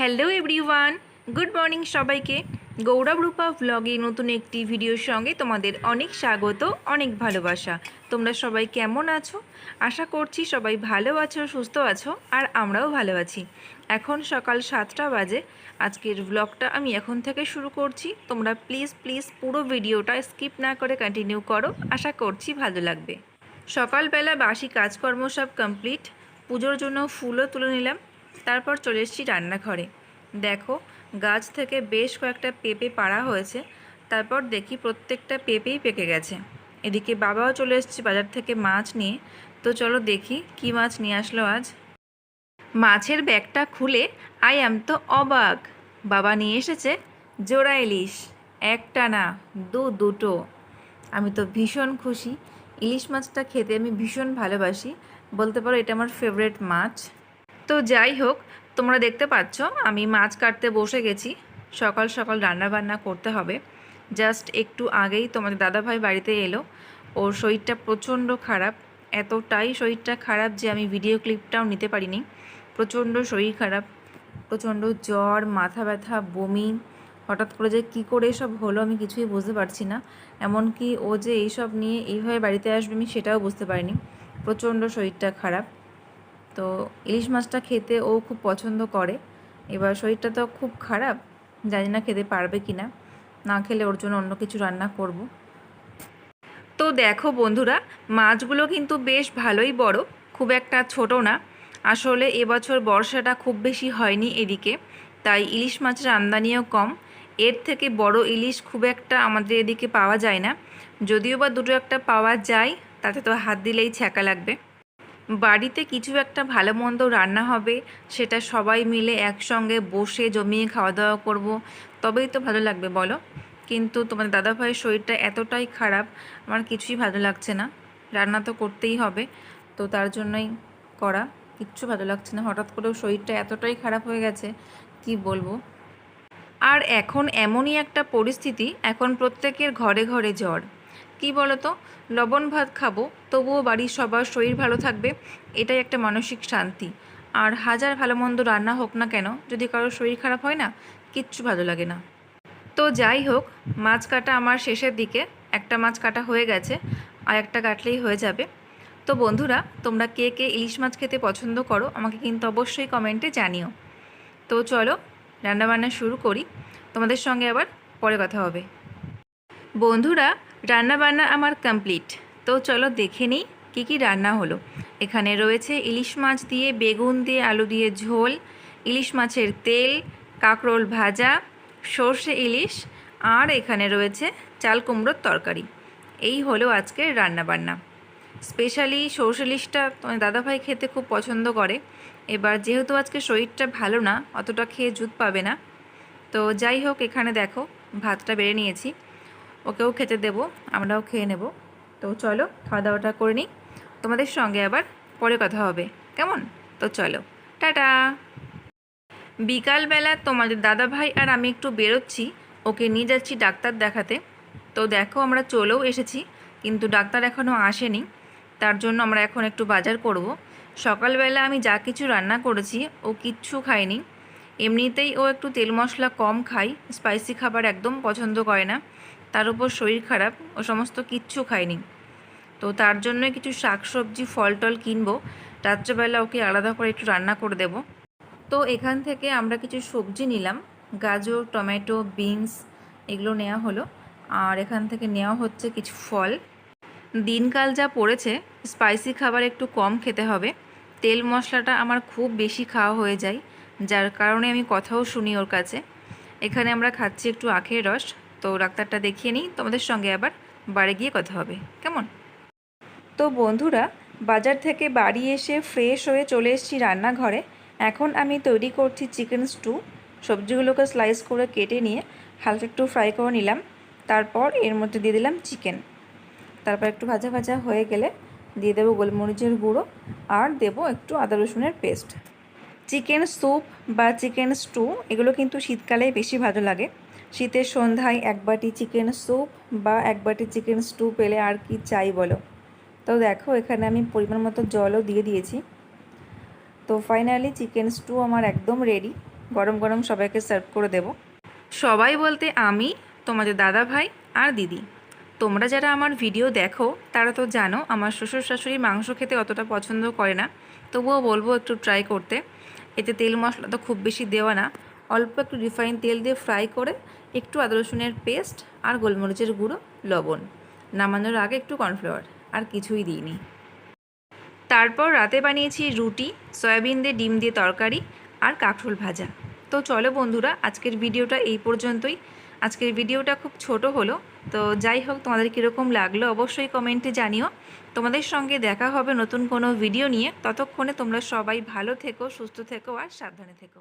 Hello everyone good morning সবাইকে। গৌরব রূপা ভ্লগে নতুন একটি ভিডিওর সঙ্গে তোমাদের অনেক স্বাগত, অনেক ভালোবাসা। তোমরা সবাই কেমন আছো? আশা করছি সবাই ভালো আছো, সুস্থ আছো, আর আমরাও ভালো আছি। এখন সকাল সাতটা বাজে। আজকের ভ্লগটা আমি এখন থেকে শুরু করছি। তোমরা প্লিজ প্লিজ পুরো ভিডিওটা স্কিপ না করে কন্টিনিউ করো। আশা করছি ভালো লাগবে। সকালবেলা বাসি কাজকর্ম সব কমপ্লিট পুজোর জন্য ফুলও তুলে নিলাম। তারপর চলে এসেছি রান্নাঘরে। দেখো, গাছ থেকে বেশ কয়েকটা পেঁপে পাড়া হয়েছে। তারপর দেখি প্রত্যেকটা পেঁপেই পেকে গেছে। এদিকে বাবাও চলে এসেছে বাজার থেকে মাছ নিয়ে। তো চলো দেখি কি মাছ নিয়ে আসলো আজ। মাছের ব্যাগটা খুলে আই আম তো অবাক। বাবা নিয়ে এসেছে জোড়া ইলিশ একটা না দু দুটো। আমি তো ভীষণ খুশি। ইলিশ মাছটা খেতে আমি ভীষণ ভালোবাসি। বলতে পারো এটা আমার ফেভারেট মাছ। তো যাই হোক, তোমরা দেখতে পাচ্ছ, আমি মাছ কাটতে বসে গেছি। সকাল সকাল রান্না বান্না করতে হবে। জাস্ট একটু আগেই তোমাদের দাদাভাই বাড়িতে এলো। ওর শরীরটা প্রচণ্ড খারাপ। এতটাই শরীরটা খারাপ যে আমি ভিডিও ক্লিপটাও নিতে পারিনি। প্রচণ্ড শরীর খারাপ। প্রচণ্ড জ্বর, মাথা ব্যথা, বমি। হঠাৎ করে যে কী করে এসব হলো আমি কিছুই বুঝতে পারছি না। এমনকি ও যে এইসব নিয়ে এইভাবে বাড়িতে আসবে আমি সেটাও বুঝতে পারিনি। প্রচণ্ড শরীরটা খারাপ। তো ইলিশ মাছটা খেতে ও খুব পছন্দ করে। এবার শরীরটা তো খুব খারাপ, জানি না খেতে পারবে কি না না খেলে ওর জন্য অন্য কিছু রান্না করব। তো দেখো বন্ধুরা, মাছগুলো কিন্তু বেশ ভালোই বড়, খুব একটা ছোট না। আসলে এবছর বর্ষাটা খুব বেশি হয়নি এদিকে, তাই ইলিশ মাছের আমদানিও কম। এর থেকে বড় ইলিশ খুব একটা আমাদের এদিকে পাওয়া যায় না। যদিও বা দুটো একটা পাওয়া যায়, তাতে তো হাত দিলেই ছ্যাঁকা লাগবে। বাড়িতে কিছু একটা ভালো মন্দ রান্না হবে, সেটা সবাই মিলে একসঙ্গে বসে জমিয়ে খাওয়া দাওয়া করব। তবেই তো ভালো লাগবে, বলো। কিন্তু তোমার দাদাভাইয়ের শরীরটা এতটাই খারাপ, আমার কিছুই ভালো লাগছে না। রান্না তো করতেই হবে, তো তার জন্যই করা। কিচ্ছু ভালো লাগছে না, হঠাৎ করেও শরীরটা এতটাই খারাপ হয়ে গেছে, কি বলব? আর এখন এমনই একটা পরিস্থিতি, এখন প্রত্যেকের ঘরে ঘরে জ্বর। কি বলতো? লবণ ভাত খাব, তবুও বাড়ির সবার শরীর ভালো থাকবে, এটাই একটা মানসিক শান্তি। আর হাজার ভালো মন্দ রান্না হোক না কেন, যদি কারোর শরীর খারাপ হয় না, কিচ্ছু ভালো লাগে না। তো যাই হোক, মাছ কাটা আমার শেষের দিকে, একটা মাছ কাটা হয়ে গেছে, আর একটা কাটলেই হয়ে যাবে। তো বন্ধুরা, তোমরা কে কে ইলিশ মাছ খেতে পছন্দ করো, আমাকে কিন্তু অবশ্যই কমেন্টে জানিও। তো চলো, রান্নাবান্না শুরু করি। তোমাদের সঙ্গে আবার পরে কথা হবে। বন্ধুরা রান্নাবান্না আমার কমপ্লিট তো চলো দেখে নিই কী কী রান্না হলো। এখানে রয়েছে ইলিশ মাছ দিয়ে বেগুন দিয়ে আলু দিয়ে ঝোল, ইলিশ মাছের তেল, কাঁকরোল ভাজা, সর্ষে ইলিশ, আর এখানে রয়েছে চাল কুমড়োর তরকারি। এই হলো আজকের রান্নাবান্না। স্পেশালি সর্ষে ইলিশটা দাদাভাই খেতে খুব পছন্দ করে। এবার যেহেতু আজকে শরীরটা ভালো না, অতটা খেয়ে জুত পাবে না। তো যাই হোক, এখানে দেখো, ভাতটা বেড়ে নিয়েছি। ওকেও খেতে দেবো, আমরাও খেয়ে নেব। তো চলো খাওয়া দাওয়াটা করে নিই। তোমাদের সঙ্গে আবার পরে কথা হবে, কেমন? তো চলো, টাটা। বিকালবেলা তোমাদের দাদা ভাই আর আমি একটু বেরোচ্ছি, ওকে নিয়ে যাচ্ছি ডাক্তার দেখাতে। তো দেখো আমরা চলেও এসেছি, কিন্তু ডাক্তার এখনও আসেনি। তার জন্য আমরা এখন একটু বাজার করব। সকালবেলা আমি যা কিছু রান্না করেছি, ও কিচ্ছু খায়নি। এমনিতেই ও একটু তেল মশলা কম খায় স্পাইসি খাবার একদম পছন্দ করে না। তার উপর শরীর খারাপ ও সমস্ত কিচ্ছু খায়নি। তো তার জন্য কিছু শাকসবজি ফল টল কিনবো। রাত্রেবেলা ওকে আলাদা করে একটু রান্না করে দেব। তো এখান থেকে আমরা কিছু সবজি নিলাম। গাজর, টমেটো, বিনস এগুলো নেওয়া হলো। আর এখান থেকে নেওয়া হচ্ছে কিছু ফল। দিনকাল যা পড়েছে, স্পাইসি খাবার একটু কম খেতে হবে। তেল মশলাটা আমার খুব বেশি খাওয়া হয়ে যায়। যার কারণে আমি কথাও শুনি ওর কাছে। এখানে আমরা খাচ্ছি একটু আখের রস। তো ডাক্তারটা দেখিয়ে নিই, তোমাদের সঙ্গে আবার বাড়ি গিয়ে কথা হবে। কেমন? তো বন্ধুরা, বাজার থেকে বাড়ি এসে ফ্রেশ হয়ে চলে এসেছি রান্নাঘরে। এখন আমি তৈরি করছি চিকেন স্টু সবজিগুলোকে স্লাইস করে কেটে নিয়ে হালকা একটু ফ্রাই করে নিলাম। তারপর এর মধ্যে দিয়ে দিলাম চিকেন তারপর একটু ভাজা ভাজা হয়ে গেলে দিয়ে দেবো গোলমরিচের গুঁড়ো আর দেবো একটু আদা রসুনের পেস্ট চিকেন স্যুপ বা চিকেন স্টু এগুলো কিন্তু শীতকালেই বেশি ভালো লাগে। শীতের সন্ধ্যায় এক বাটি চিকেন স্যুপ বা এক বাটি চিকেন স্টু পেলে আর কি চাই বলো? তো দেখো, এখানে আমি পরিমাণ মতো জলও দিয়ে দিয়েছি। তো ফাইনালি চিকেন স্টু আমার একদম রেডি গরম গরম সবাইকে সার্ভ করে দেব। সবাই বলতে আমি, তোমাদের দাদা ভাই আর দিদি। তোমরা যারা আমার ভিডিও দেখো, তারা তো জানো আমার শ্বশুর শাশুড়ি মাংস খেতে অতটা পছন্দ করে না। তবুও বলব একটু ট্রাই করতে। এতে তেল মশলা তো খুব বেশি দেওয়া না। অল্প একটু রিফাইন তেল দিয়ে ফ্রাই করে একটু আদা রসুনের পেস্ট আর গোলমরিচের গুঁড়ো, লবণ। নামানোর আগে একটু কর্নফ্লাওয়ার, আর কিছুই দিইনি। তারপর রাতে বানিয়েছি রুটি, সয়াবিন দিয়ে ডিম দিয়ে তরকারি আর কাঁকরোল ভাজা। তো চলো বন্ধুরা, আজকের ভিডিওটা এই পর্যন্তই। আজকের ভিডিওটা খুব ছোট হলো, তো যাই হোক, তোমাদের কীরকম লাগল অবশ্যই কমেন্টে জানিও। তোমাদের সঙ্গে দেখা হবে নতুন কোনো ভিডিও নিয়ে। ততক্ষণে তোমরা সবাই ভালো থেকো, সুস্থ থেকো, আর সাবধানে থেকো।